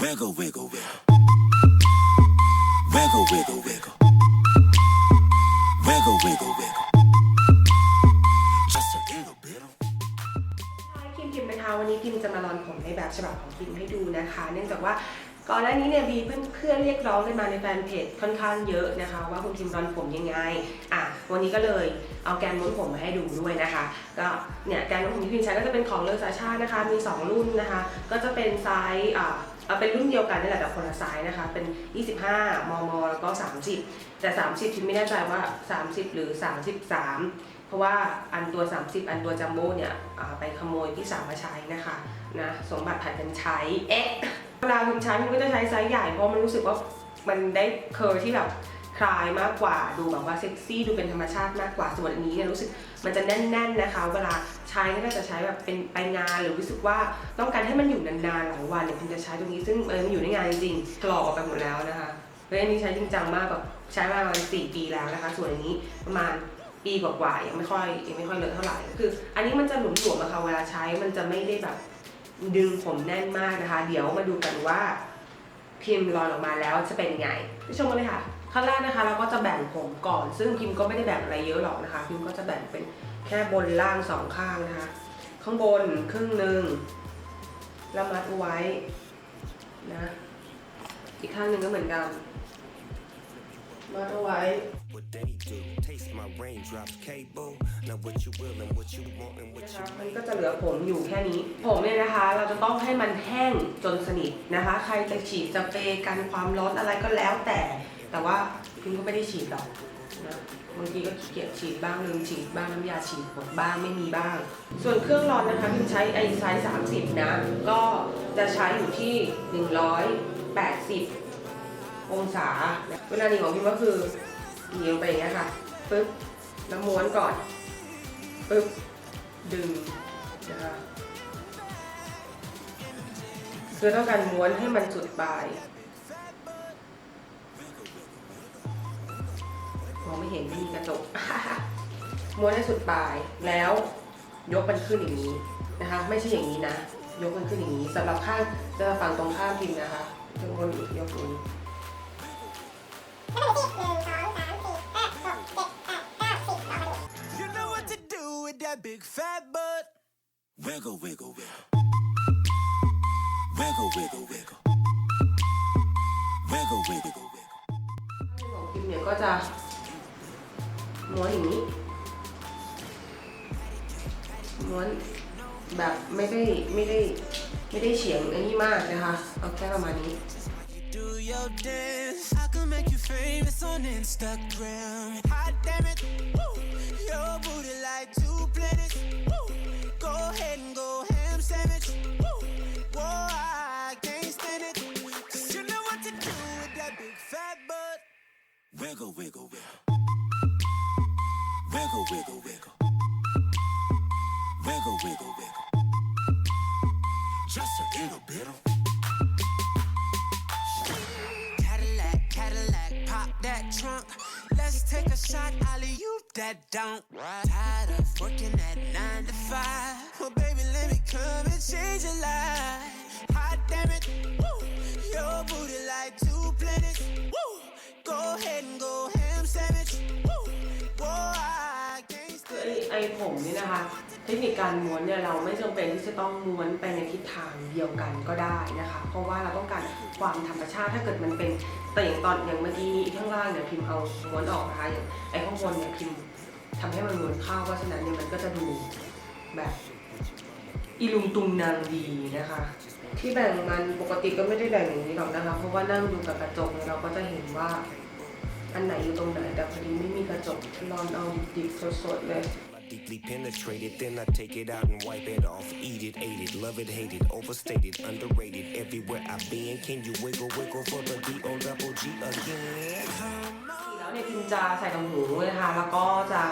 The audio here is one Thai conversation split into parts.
Wiggle, wiggle, wiggle. Wiggle, wiggle, wiggle. Wiggle, wiggle, wiggle. Just a little bit of. คิมคิมนะคะวันนี้คิมจะมาลอนผมในแบบฉบับของคิมให้ดูนะคะ เนื่องจากว่าก่อนหน้านี้เนี่ยมีเพื่อนๆเรียกร้องกันมาในแฟนเพจค่อนข้างเยอะนะคะ ว่าคุณคิมรอนผมยังไงอะวันนี้ก็เลยเอาแกนม้วนผมมาให้ดูด้วยนะคะ ก็เนี่ยแกนม้วนผมที่พิมใช้ก็จะเป็นของเลอซาชานะคะ มี 2 รุ่นนะคะ ก็จะเป็นไซส์อ่า เอาเป็นรุ่นเดียวกันนี่แหละแต่คนละไซส์นะคะ เป็น 25 มม แล้วก็ 30 แต่ 30ทิมไม่แน่ใจว่า 30 หรือ 33 เพราะว่าอันตัว 30 อันตัวจัมโบ้เนี่ยไปขโมยพี่สาวมาใช้นะคะนะสมบัติผัดกันใช้เอ๊ะเวลาพิมใช้พิมก็จะใช้ไซส์ใหญ่เพราะมันรู้สึกว่ามันได้เคอร์ที่แบบ คลายมากกว่าดูแบบว่าเซ็กซี่ดูเป็นธรรมชาติมากกว่าส่วนอันนี้เนี่ยรู้สึกมันจะแน่น ๆนะคะ เวลาใช้ก็จะใช้แบบเป็นไปงานหรือรู้สึกว่าต้องการให้มันอยู่นานๆหลายวันเนี่ยพิมจะใช้ตรงนี้ซึ่งเออมันอยู่ในงานจริงๆถลอกออกไปหมดแล้วนะคะเฮ้ยอันนี้ใช้จริงจังมากแบบใช้มาประมาณสี่ปีแล้วนะคะ ส่วนอันนี้ประมาณปีกว่าๆยังไม่ค่อยยังไม่ค่อยเลอะเท่าไหร่คือ อันนี้มันจะหลวมๆอะค่ะเวลาใช้มันจะไม่ได้แบบดึงผมแน่นมากนะคะ เดี๋ยวมาดูกันว่าพิมพ์รอนออกมาแล้วจะเป็นไงไปชมกันเลยค่ะ ขั้นแรกนะคะเราก็จะแบ่งผมก่อน ซึ่งพิมก็ไม่ได้แบ่งอะไรเยอะหรอกนะคะพิมก็จะแบ่งเป็นแค่บนล่างสองข้างนะคะ ข้างบนครึ่งหนึ่งแล้วมัดเอาไว้นะอีกข้างหนึ่งก็เหมือนกัน มัดเอาไว้ what they do. Taste my raindrops, cable. Now what you will and what you want and what นะ you คะมันก็จะเหลือผมอยู่แค่นี้ ผมเนี่ยนะคะ เราจะต้องให้มันแห้งจนสนิทนะคะ ใครจะฉีดสเปรย์กันความร้อนอะไรก็แล้วแต่ แต่ว่าพิมก็ไม่ได้ฉีดหรอกนะบางทีก็ขี้เกียจฉีดบ้างลืมฉีดบ้างน้ำยาฉีดหมดบ้างไม่มีบ้าง ส่วนเครื่องร้อนนะคะพิมใช้ไอไซส์30 นะ ก็จะใช้อยู่ที่ 180 องศา เวลาหนีของพิมก็คือหนีลงไปอย่างเงี้ยค่ะปึ๊บแล้วม้วนก่อนปึ๊บดึงนะคะคือต้องการม้วนให้มันสุดปลายมองไม่เห็นไม่มีกระจกม้วนให้สุดปลายแล้วยกมันขึ้นอย่างนี้นะคะ ไม่ใช่อย่างนี้นะ ยกมันขึ้นอย่างนี้สำหรับข้างจะฝั่งตรงข้ามพิมพ์นะคะจะม้วนอีกยกนี้ You know what to do with that big fat butt. Wiggle, wiggle, wiggle. Wiggle, wiggle, wiggle. Wiggle, wiggle, wiggle. ของพิมพ์เนี่ยก็จะม้วนอย่างนี้ ม้วนแบบไม่ได้ไม่ได้ไม่ได้เฉียงอันนี้มากนะคะ เอาแค่ประมาณนี้ Do dance. I can make you famous on Instagram. Hot damn it. Woo. Your booty like two planets. Woo. Go ahead and go ham sandwich. Woo. Whoa, I can't stand it. 'Cause you know what to do with that big fat butt. Wiggle, wiggle, wiggle. Wiggle, wiggle, wiggle. Wiggle, wiggle, wiggle. Just a little bit of. That trunk. Let's take a shot, alley you that don't. Tired of working at nine to five. Well, baby, let me come and change your life. เทคนิคการม้วนเนี่ยเราไม่จำเป็นที่จะต้องม้วนไปในทิศทางเดียวกันก็ได้นะคะ เพราะว่าเราต้องการความธรรมชาติถ้าเกิดมันเป็นแต่อย่างตอนอย่างเมื่อกี้ข้างล่างเนี่ยพิมพ์เอาม้วนออกนะคะอย่างไอ้ข้างบนเนี่ยพิมพ์ทำให้มันม้วนเข้าเพราะฉะนั้นเนี่ยมันก็จะดูแบบอีลุงตุงนางดีนะคะ ที่แบ่งมันปกติก็ไม่ได้แบ่งอย่างนี้หรอกนะคะเพราะว่านั่งดูกับกระจกเราก็จะเห็นว่าอันไหนอยู่ตรงไหนแต่พอดีไม่มีกระจกลองเอาดิบๆสดๆเลย Deeply penetrated, then I take it out and wipe it off. Eat it, ate it, love it, hate it, overstated, underrated. Everywhere I've been, can you wiggle, wiggle for the D O double G again? แล้วเนี่ยพิมจะใส่ตังหูนะคะ แล้วก็จะ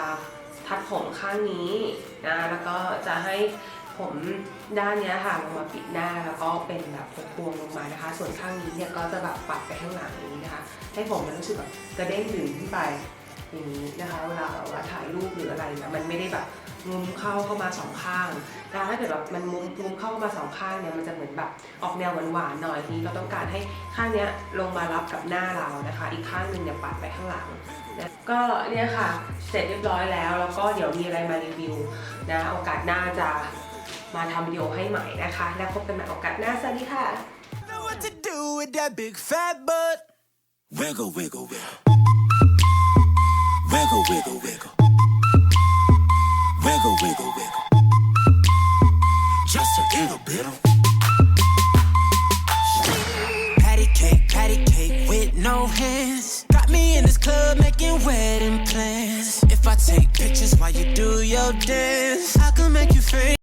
ทัดผมข้างนี้นะ แล้วก็จะให้ผมด้านนี้ค่ะลงมาปิดหน้าแล้วก็เป็นแบบพวงลงมานะคะ ส่วนข้างนี้เนี่ยก็จะแบบปัดไปข้างหลังอย่างนี้นะคะ ให้ผมมันรู้สึกแบบกระเด้งดึงขึ้นไป อย่างนี้นะคะเวลาแบบว่าถ่ายรูปหรืออะไรนะมันไม่ได้แบบงุ้มเข้าเข้ามาสองข้างนะถ้าเกิดแบบมันงุ้มงุ้มเข้าเข้ามาสองข้างเนี่ยมันจะเหมือนแบบออกแนวหวานๆหน่อยทีนี้เราต้องการให้ข้างเนี้ยลงมารับกับหน้าเรานะคะ อีกข้างหนึ่งเนี่ยปัดไปข้างหลังนะก็เนี่ยค่ะเสร็จเรียบร้อยแล้ว แล้วก็เดี๋ยวมีอะไรมารีวิวนะโอกาสหน้าจะมาทำวิดีโอให้ใหม่นะคะ แล้วพบกันใหม่โอกาสหน้าสวัสดีค่ะ Wiggle, wiggle, wiggle. Wiggle, wiggle, wiggle. Wiggle, wiggle, wiggle. Just a little bit of. Patty cake, patty cake with no hands. Got me in this club making wedding plans. If I take pictures while you do your dance, I can make you famous.